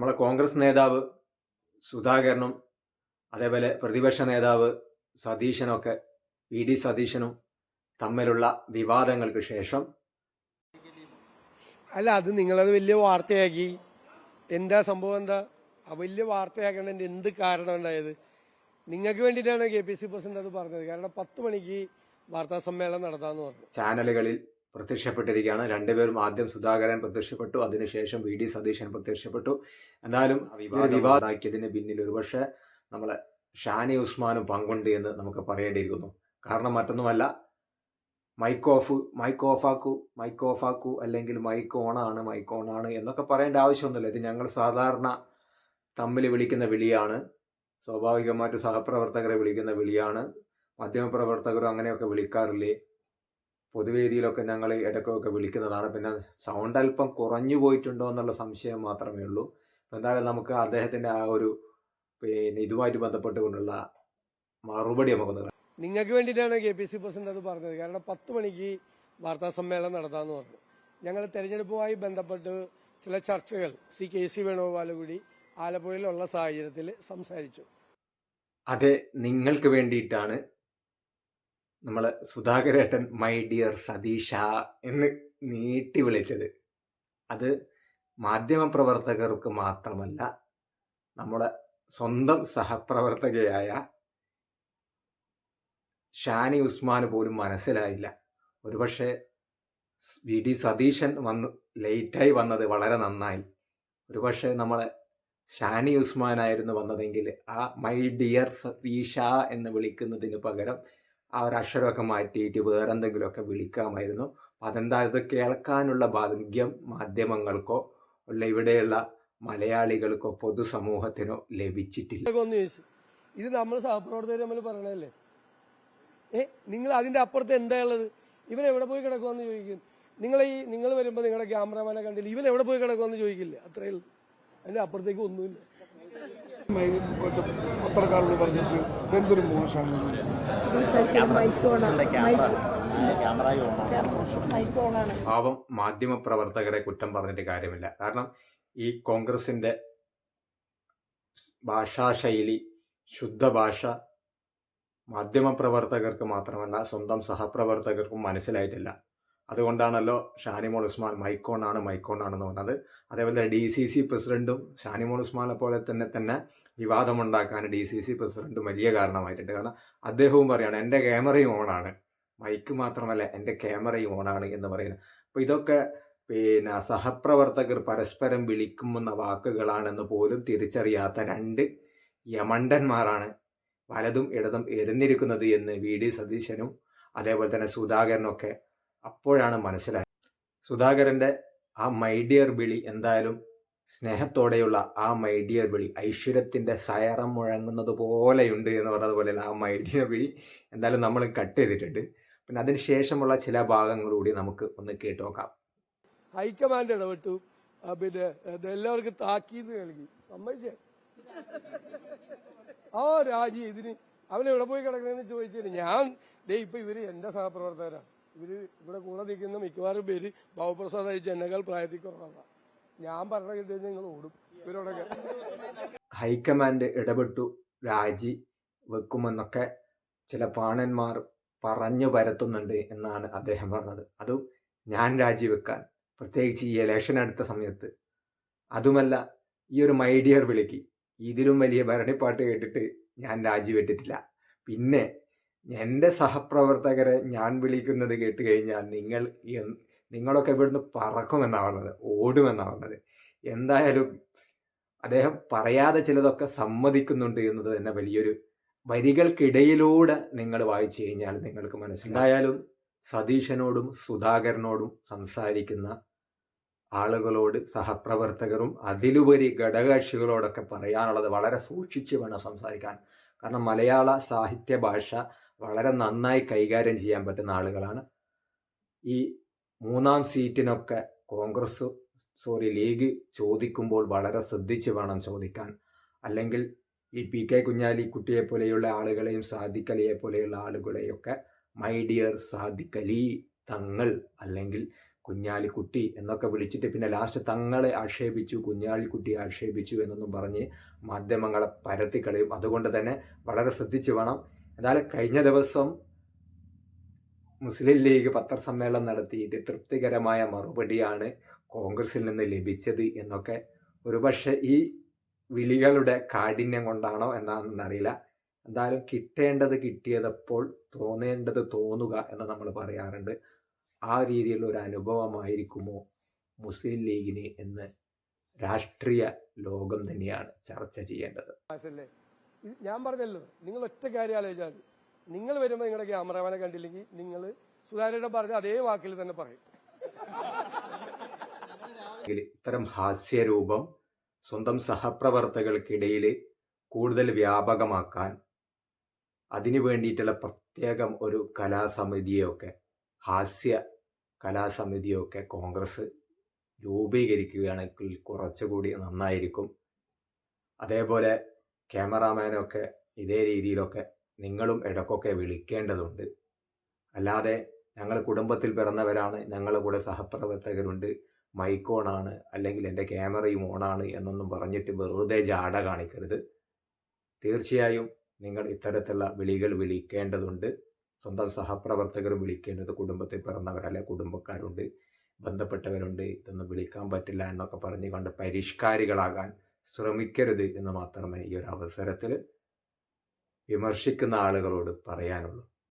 നമ്മളെ കോൺഗ്രസ് നേതാവ് സുധാകരനും അതേപോലെ പ്രതിപക്ഷ നേതാവ് സതീശനൊക്കെ വി ഡി സതീശനും തമ്മിലുള്ള വിവാദങ്ങൾക്ക് ശേഷം അല്ല അത് നിങ്ങളത് വലിയ വാർത്തയാക്കി. എന്താ സംഭവം? എന്താ? വലിയ വാർത്തയാക്കണതിന്റെ എന്ത് കാരണം ഉണ്ടായത്? നിങ്ങൾക്ക് വേണ്ടിയിട്ടാണ് കെ പി സി പ്രസിഡന്റ് അത് പറഞ്ഞത്. കാരണം പത്ത് മണിക്ക് വാർത്താ സമ്മേളനം നടത്താന്ന് പറഞ്ഞു. ചാനലുകളിൽ പ്രത്യക്ഷപ്പെട്ടിരിക്കുകയാണ്. രണ്ടുപേരും ആദ്യം സുധാകരൻ പ്രത്യക്ഷപ്പെട്ടു അതിനുശേഷം വി. ഡി. സതീശൻ പ്രത്യക്ഷപ്പെട്ടു. എന്നാലും വിവാദ വിവാദമാക്കിയതിന് പിന്നിൽ ഒരുപക്ഷെ നമ്മളെ ഷാനി ഉസ്മാനും പങ്കുണ്ട് എന്ന് നമുക്ക് പറയേണ്ടിയിരിക്കുന്നു. കാരണം മറ്റൊന്നുമല്ല മൈക്ക് ഓഫ് മൈക്ക് ഓഫാക്കൂ മൈക്ക് ഓഫാക്കൂ അല്ലെങ്കിൽ മൈക്ക് ഓൺ ആണ് മൈക്ക് ഓൺ ആണ് എന്നൊക്കെ പറയേണ്ട ആവശ്യമൊന്നുമില്ല. ഇത് ഞങ്ങൾ സാധാരണ തമ്മിൽ വിളിക്കുന്ന വിളിയാണ്. സ്വാഭാവികമായിട്ട് സഹപ്രവർത്തകരെ വിളിക്കുന്ന വിളിയാണ്. മാധ്യമപ്രവർത്തകരും അങ്ങനെയൊക്കെ വിളിക്കാറില്ലേ? പൊതുവേദിയിലൊക്കെ ഞങ്ങൾ ഇടയ്ക്കൊക്കെ വിളിക്കുന്നതാണ്. പിന്നെ സൗണ്ട് അല്പം കുറഞ്ഞു പോയിട്ടുണ്ടോ എന്നുള്ള സംശയം മാത്രമേ ഉള്ളൂ. എന്തായാലും നമുക്ക് അദ്ദേഹത്തിന്റെ ആ ഒരു പിന്നെ ഇതുമായിട്ട് ബന്ധപ്പെട്ടുകൊണ്ടുള്ള മറുപടി നമുക്കൊന്ന് കാണാം. നിങ്ങൾക്ക് വേണ്ടിയിട്ടാണ് കെ പി സി പ്രസിഡന്റ് അത് പറഞ്ഞത്. കാരണം പത്ത് മണിക്ക് വാർത്താ സമ്മേളനം നടത്താമെന്ന് പറഞ്ഞു. ഞങ്ങൾ തെരഞ്ഞെടുപ്പുമായി ബന്ധപ്പെട്ട് ചില ചർച്ചകൾ ശ്രീ കെ സി വേണുഗോപാലുകൂടി ആലപ്പുഴയിലുള്ള സാഹചര്യത്തിൽ സംസാരിച്ചു. അതെ നിങ്ങൾക്ക് വേണ്ടിയിട്ടാണ് നമ്മൾ സുധാകരേട്ടൻ മൈ ഡിയർ സതീഷ എന്ന് നീട്ടി വിളിച്ചത്. അത് മാധ്യമപ്രവർത്തകർക്ക് മാത്രമല്ല നമ്മുടെ സ്വന്തം സഹപ്രവർത്തകയായ ഷാനി ഉസ്മാന് പോലും മനസ്സിലായില്ല. ഒരുപക്ഷെ വി ഡി സതീശൻ വന്ന് ലേറ്റായി വന്നത് വളരെ നന്നായി. ഒരുപക്ഷെ നമ്മളെ ഷാനി ഉസ്മാനായിരുന്നു വന്നതെങ്കിൽ ആ മൈ ഡിയർ സതീഷ എന്ന് വിളിക്കുന്നതിന് പകരം ആ ഒരു അക്ഷരമൊക്കെ മാറ്റിയിട്ട് വേറെന്തെങ്കിലുമൊക്കെ വിളിക്കാമായിരുന്നു. അതെന്താ ഇത് കേൾക്കാനുള്ള ഭാഗ്യം മാധ്യമങ്ങൾക്കോ അല്ല ഇവിടെയുള്ള മലയാളികൾക്കോ പൊതുസമൂഹത്തിനോ ലഭിച്ചിട്ടില്ല. ഇത് നമ്മൾ സഹപ്രവർത്തകർ നമ്മൾ പറയണല്ലേ ഏ നിങ്ങൾ അതിന്റെ അപ്പുറത്ത് എന്താ ഉള്ളത്? ഇവൻ എവിടെ പോയി കിടക്കുമെന്ന് ചോദിക്കും. നിങ്ങൾ ഈ നിങ്ങൾ വരുമ്പോൾ നിങ്ങളുടെ ക്യാമറമാനെ കണ്ടില്ല. ഇവൻ എവിടെ പോയി കിടക്കുമെന്ന് ചോദിക്കില്ല. അത്രയേ അതിന്റെ അപ്പുറത്തേക്ക് ഒന്നുമില്ല. പത്രക്കാരോട് പറഞ്ഞിട്ട് എന്തൊരു മോശമാണ് പാവം മാധ്യമപ്രവർത്തകരെ കുറ്റം പറഞ്ഞിട്ട് കാര്യമില്ല. കാരണം ഈ കോൺഗ്രസിന്റെ ഭാഷാശൈലി ശുദ്ധ ഭാഷ മാധ്യമപ്രവർത്തകർക്ക് മാത്രമല്ല സ്വന്തം സഹപ്രവർത്തകർക്കും മനസ്സിലായിട്ടില്ല. അതുകൊണ്ടാണല്ലോ ഷാനിമോൾ ഉസ്മാൻ മൈക്കോൺ ആണെന്ന് പറഞ്ഞത്. അതേപോലെ ഡി സി സി പ്രസിഡന്റും ഷാനിമോൾ ഉസ്മാനെ പോലെ തന്നെ തന്നെ വിവാദമുണ്ടാക്കാൻ ഡി സി സി പ്രസിഡന്റും വലിയ കാരണമായിട്ടുണ്ട്. കാരണം അദ്ദേഹവും പറയാണ് എന്റെ ക്യാമറയും ഓണാണ്. മൈക്ക് മാത്രമല്ല എന്റെ ക്യാമറയും ഓണാണ് എന്ന് പറയുന്നത്. അപ്പോൾ ഇതൊക്കെ പിന്നെ സഹപ്രവർത്തകർ പരസ്പരം വിളിക്കുമെന്ന വാക്കുകളാണെന്ന് പോലും തിരിച്ചറിയാത്ത രണ്ട് യമണ്ടന്മാരാണ് വലതും ഇടതും എരിഞ്ഞിരിക്കുന്നത് എന്ന് വി. ഡി. സതീശനും അതേപോലെ തന്നെ സുധാകരനൊക്കെ അപ്പോഴാണ് മനസ്സിലായത്. സുധാകരന്റെ ആ മൈഡിയർ വിളി എന്തായാലും സ്നേഹത്തോടെയുള്ള ആ മൈഡിയർ വിളി ഐശ്വര്യത്തിന്റെ സയറം മുഴങ്ങുന്നത് പോലെയുണ്ട് എന്ന് പറഞ്ഞതുപോലെയുള്ള ആ മൈഡിയർ വിളി എന്തായാലും നമ്മൾ കട്ട് ചെയ്തിട്ടുണ്ട്. പിന്നെ അതിന് ശേഷമുള്ള ചില ഭാഗങ്ങൾ കൂടി നമുക്ക് ഒന്ന് കേട്ട് നോക്കാം. ഹൈക്കമാൻഡ് ഇടപെട്ടു. പിന്നെ എല്ലാവർക്കും താക്കീത് നൽകി. സമ്മതിച്ചേ? ആ രാജി ഇതിന് അവൻ എവിടെ പോയി കിടക്കണെന്ന് ചോദിച്ചിട്ട് ഞാൻ ദേ ഇപ്പൊ ഇവർ എന്റെ സഹപ്രവർത്തകരാണ് ഇവർ ഇവിടെ കൂടെ നിൽക്കുന്ന മിക്കവാറും പേര് ബാബുപ്രസാദ് അയച്ച പ്രായത്തിൽ കുറവാണ് ഞാൻ പറഞ്ഞ നിങ്ങൾ ഓടും. ഇവരോടൊക്കെ. ഹൈക്കമാൻഡ് ഇടപെട്ടു. രാജി വെക്കുമെന്നൊക്കെ ചില പാണന്മാർ പറഞ്ഞു പരത്തുന്നുണ്ട് എന്നാണ് അദ്ദേഹം പറഞ്ഞത്. അതും ഞാൻ രാജിവെക്കാൻ പ്രത്യേകിച്ച് ഈ ഇലക്ഷൻ അടുത്ത സമയത്ത്. അതുമല്ല ഈ ഒരു മൈഡിയർ വിളിക്ക്. ഇതിലും വലിയ ഭരണിപ്പാട്ട് കേട്ടിട്ട് ഞാൻ രാജിവെട്ടിട്ടില്ല പിന്നെ എന്റെ സഹപ്രവർത്തകരെ ഞാൻ വിളിക്കുന്നത് കേട്ട് കഴിഞ്ഞാൽ നിങ്ങൾ നിങ്ങളൊക്കെ ഇവിടുന്ന് ഓടുമെന്നാണ് പറഞ്ഞത് എന്തായാലും അദ്ദേഹം പറയാതെ ചിലതൊക്കെ സമ്മതിക്കുന്നുണ്ട് എന്നത് തന്നെ വലിയൊരു വരികൾക്കിടയിലൂടെ നിങ്ങൾ വായിച്ചു കഴിഞ്ഞാൽ നിങ്ങൾക്ക് മനസ്സിലായാലും സതീശനോടും സുധാകരനോടും സംസാരിക്കുന്ന ആളുകളോട് സഹപ്രവർത്തകരും അതിലുപരി ഘടകകക്ഷികളോടൊക്കെ പറയാനുള്ളത് വളരെ സൂക്ഷിച്ച് വേണം സംസാരിക്കാൻ. കാരണം മലയാള സാഹിത്യ ഭാഷ വളരെ നന്നായി കൈകാര്യം ചെയ്യാൻ പറ്റുന്ന ആളുകളാണ്. ഈ മൂന്നാം സീറ്റിനൊക്കെ കോൺഗ്രസ് സോറി ലീഗ് ചോദിക്കുമ്പോൾ വളരെ ശ്രദ്ധിച്ച് വേണം ചോദിക്കാൻ. അല്ലെങ്കിൽ ഈ പി കെ കുഞ്ഞാലിക്കുട്ടിയെ പോലെയുള്ള ആളുകളെയും സാദിക്കലിയെ പോലെയുള്ള ആളുകളെയൊക്കെ മൈ ഡിയർ സാദിഖലി തങ്ങൾ അല്ലെങ്കിൽ കുഞ്ഞാലിക്കുട്ടി എന്നൊക്കെ വിളിച്ചിട്ട് പിന്നെ ലാസ്റ്റ് തങ്ങളെ ആക്ഷേപിച്ചു കുഞ്ഞാലിക്കുട്ടിയെ ആക്ഷേപിച്ചു എന്നൊന്നും പറഞ്ഞ് മാധ്യമങ്ങളെ പരത്തിക്കളയും അതുകൊണ്ട് തന്നെ വളരെ ശ്രദ്ധിച്ച് വേണം എന്നാലും കഴിഞ്ഞ ദിവസം മുസ്ലിം ലീഗ് പത്രസമ്മേളനം നടത്തി ഇത് തൃപ്തികരമായ മറുപടിയാണ് കോൺഗ്രസിൽ നിന്ന് ലഭിച്ചത് എന്നൊക്കെ. ഒരുപക്ഷെ ഈ വിളികളുടെ കാഠിന്യം കൊണ്ടാണോ എന്നാണെന്നറിയില്ല എന്തായാലും കിട്ടേണ്ടത് കിട്ടിയതപ്പോൾ തോന്നേണ്ടത് തോന്നുക എന്ന് നമ്മൾ പറയാറുണ്ട്. ആ രീതിയിലുള്ള ഒരു അനുഭവമായിരിക്കുമോ മുസ്ലിം ലീഗിന് എന്ന് രാഷ്ട്രീയ ലോകം തന്നെയാണ് ചർച്ച ചെയ്യേണ്ടത്. ഞാൻ പറഞ്ഞല്ലോ നിങ്ങൾ ഒറ്റ കാര്യം ആലോചിച്ചാൽ നിങ്ങൾ വരുമ്പോൾ നിങ്ങളുടെ ക്യാമറമാനെ കണ്ടില്ലെങ്കിൽ നിങ്ങൾ സുധാകരൻ പറഞ്ഞ അതേ വാക്കിൽ തന്നെ പറയും. ഇത്തരം ഹാസ്യരൂപം സ്വന്തം സഹപ്രവർത്തകർക്കിടയിൽ കൂടുതൽ വ്യാപകമാക്കാൻ അതിനു വേണ്ടിയിട്ടുള്ള പ്രത്യേകം ഒരു കലാസമിതിയൊക്കെ ഹാസ്യ കലാസമിതിയൊക്കെ കോൺഗ്രസ് രൂപീകരിക്കുകയാണെങ്കിൽ കുറച്ചുകൂടി നന്നായിരിക്കും. അതേപോലെ ക്യാമറാമാനൊക്കെ ഇതേ രീതിയിലൊക്കെ നിങ്ങളും ഇടക്കൊക്കെ വിളിക്കേണ്ടതുണ്ട്. അല്ലാതെ ഞങ്ങൾ കുടുംബത്തിൽ പിറന്നവരാണ് ഞങ്ങളുടെ കൂടെ സഹപ്രവർത്തകരുണ്ട് മൈക്കോണാണ് അല്ലെങ്കിൽ എന്റെ ക്യാമറയും ഓണാണ് എന്നൊന്നും പറഞ്ഞിട്ട് വെറുതെ ജാട കാണിക്കരുത്. തീർച്ചയായും നിങ്ങൾ ഇത്തരത്തിലുള്ള വിളികൾ വിളിക്കേണ്ടതുണ്ട്. സ്വന്തം സഹപ്രവർത്തകർ വിളിക്കേണ്ടത് കുടുംബത്തിൽ പിറന്നവരല്ലേ കുടുംബക്കാരുണ്ട് ബന്ധപ്പെട്ടവരുണ്ട് ഇതൊന്നും വിളിക്കാൻ പറ്റില്ല എന്നൊക്കെ പറഞ്ഞുകൊണ്ട് പരിഷ്കാരികളാകാൻ ശ്രമിക്കരുത് എന്ന് മാത്രമേ ഈ ഒരു അവസരത്തിൽ വിമർശിക്കുന്ന ആളുകളോട് പറയാനുള്ളൂ.